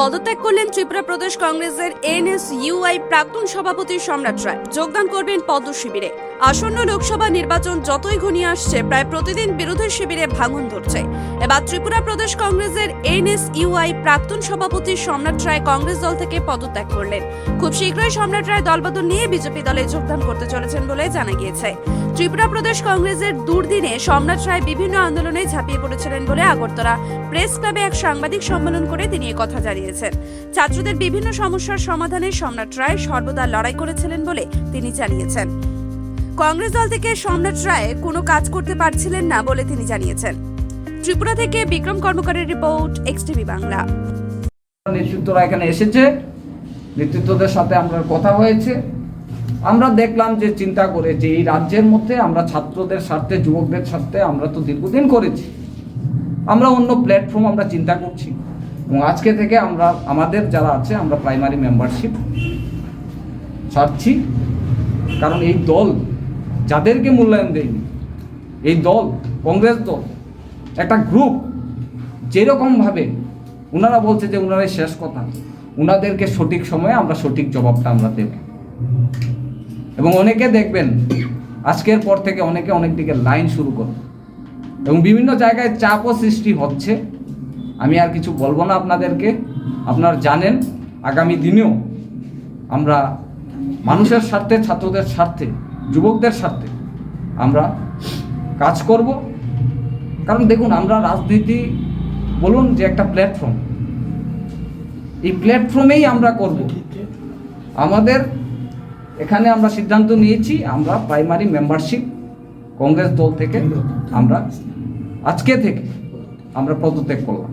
পদত্যাগ করলেন ত্রিপুরা প্রদেশ কংগ্রেসের এনএসইউআই প্রাক্তন সভাপতি সম্রাট রায়। যোগদান করবেন পদ্ম শিবিরে। আসন্ন লোকসভা নির্বাচন যতই ঘনিয়ে আসছে, প্রায় প্রতিদিন বিরোধী শিবিরে ভাঙন ধরছে। এবার ত্রিপুরা প্রদেশ কংগ্রেসের এনএসইউআই প্রাক্তন সভাপতি সম্রাট রায় কংগ্রেস দল থেকে পদত্যাগ করলেন। খুব শীঘ্রই সম্রাট রায় দলবদল নিয়ে বিজেপি দলে যোগদান করতে চলেছেন বলে জানা গিয়েছে। ত্রিপুরা প্রদেশ কংগ্রেসের দুর্দিনে সম্রাট রায় বিভিন্ন আন্দোলনে ঝাঁপিয়ে পড়েছিলেন বলে আগরতলা প্রেস ক্লাবে এক সাংবাদিক সম্মেলন করে তিনি কথা জানিয়েছেন। ছাত্রদের বিভিন্ন সমস্যার সমাধানে সম্রাট রায় সর্বদা লড়াই করেছিলেন বলে তিনি জানিয়েছেন। কংগ্রেস দল থেকে সম্রাট রায় কোনো কাজ করতে পারছিলেন না বলে তিনি জানিয়েছেন। ত্রিপুরা থেকে বিক্রম কর্মকারের রিপোর্ট এক্সটিভি বাংলা। নেতৃত্বরা এখানে এসেছে। নেতৃত্বদের সাথে আমরা কথা হয়েছে। আমরা দেখলাম যে চিন্তা করে যে এই রাজ্যের মধ্যে আমরা ছাত্রদের স্বার্থে, যুবকদের স্বার্থে আমরা তো দীর্ঘদিন করেছি। আমরা অন্য প্ল্যাটফর্ম আমরা চিন্তা করছি। এবং আজকে থেকে আমরা, আমাদের যারা আছে, আমরা প্রাইমারি মেম্বারশিপ ছাড়ছি। কারণ এই দল যাদেরকে মূল্যায়ন দেয়নি, এই দল, কংগ্রেস দল, একটা গ্রুপ যেরকমভাবে ওনারা বলছে যে ওনারাই শেষ কথা, ওনাদেরকে সঠিক সময়ে আমরা সঠিক জবাবটা আমরা দেব। এবং অনেকে দেখবেন, আজকের পর থেকে অনেকে অনেক দিকে লাইন শুরু করবে। এবং বিভিন্ন জায়গায় চাপও সৃষ্টি হচ্ছে। আমি আর কিছু বলব না আপনাদেরকে। আপনারা জানেন, আগামী দিনেও আমরা মানুষের স্বার্থে, ছাত্রদের স্বার্থে, যুবকদের স্বার্থে আমরা কাজ করব। কারণ দেখুন, আমরা রাজনীতি, বলুন যে একটা প্ল্যাটফর্ম এই প্ল্যাটফর্মেই আমরা করব। আমাদের এখানে আমরা সিদ্ধান্ত নিয়েছি, আমরা প্রাইমারি মেম্বারশিপ কংগ্রেস দল থেকে আমরা আজকে থেকে আমরা পদত্যাগ করলাম।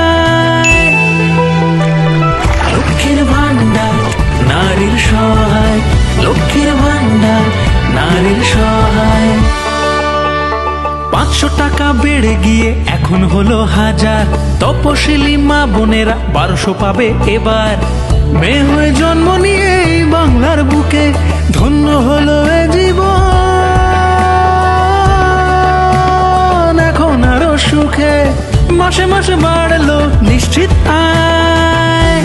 টাকা বেড়ে গিয়ে এখন হলো হাজার। তপশিলি মা বোনেরা বারোশো পাবে এবার। মেয়ে হয়ে জন্ম নিয়ে বাংলার বুকে ধন্য হলো এ জীবন। এখন আরও সুখে, মাসে মাসে বাড়লো নিশ্চিত আয়।